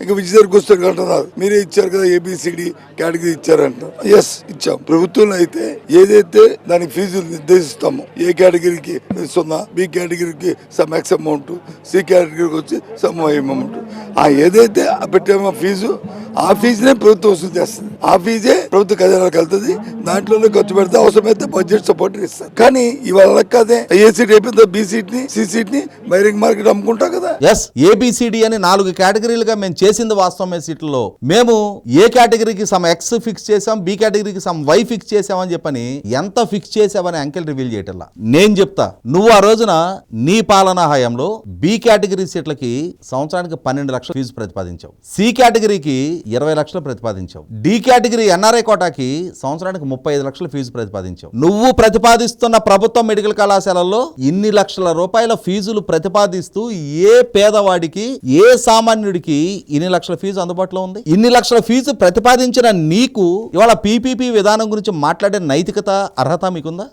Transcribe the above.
ఇంకా విజయ దగ్గరికి అంటున్నారు. మీరే ఇచ్చారు కదా ఏబిసిడి కేటగిరీ ఇచ్చారంట. ఎస్ ఇచ్చాం. ప్రభుత్వంలో అయితే ఏదైతే దానికి ఫీజులు నిర్దేశిస్తామో ఏ కేటగిరీకి సున్నా బి కేటగిరీకి సమ్ ఎక్స్ అమౌంట్ సి కేటగిరీకి వచ్చి సమ్ అమౌంట్ ఆ ఏదైతే ఆ పెట్టామో ఫీజు ఆ ఫీజునే ప్రభుత్వం వసూలు చేస్తుంది. ఆ ఫీజే ప్రభుత్వ ఖజానాకి వెళ్తుంది. దాంట్లోనే ఖర్చు పెడితే అవసరమైతే బడ్జెట్ సపోర్ట్ ఇస్తారు. కానీ ఇవాళ లెక్క అదే ఏ సీట్ అయిపోయిందో బి సీట్ని సి సీట్ని బైరింగ్ మార్కెట్ అమ్ముకుంటాం కదా. Yes A B C D అని నాలుగు కేటగిరీలుగా మేము చేసింది వాస్తవమే సీట్లలో. మేము ఏ కేటగిరీకి సమ్ ఎక్స్ ఫిక్స్ చేసాం బి కేటగిరీకి సమ్ వై ఫిక్స్ చేసామని చెప్పని ఎంత ఫిక్స్ చేసావని అంకెల్ రివీల్ చేయటల్లా నేను చెప్తా నువ్వు ఆ రోజున నీ పాలనా హయాంలో బి కేటగిరీ సీట్లకి సంవత్సరానికి పన్నెండు లక్షల ఫీజు ప్రతిపాదించావు. సి కేటగిరీకి ఇరవై లక్షలు ప్రతిపాదించావు. డి కేటగిరీ ఎన్ఆర్ఐ కోటాకి సంవత్సరానికి ముప్పై ఐదు లక్షల ఫీజు ప్రతిపాదించావు. నువ్వు ప్రతిపాదిస్తున్న ప్రభుత్వ మెడికల్ కళాశాలలో ఇన్ని లక్షల రూపాయల ఫీజులు ప్రతిపాదిస్తూ ఏ పేదవాడికి ఏ సామాన్యుడికి ఇన్ని లక్షల ఫీజు అందుబాటులో ఉంది? ఇన్ని లక్షల ఫీజు ప్రతిపాదించిన నీకు ఇవాళ పీపీపీ విధానం గురించి మాట్లాడే నైతికత అర్హత మీకుందా?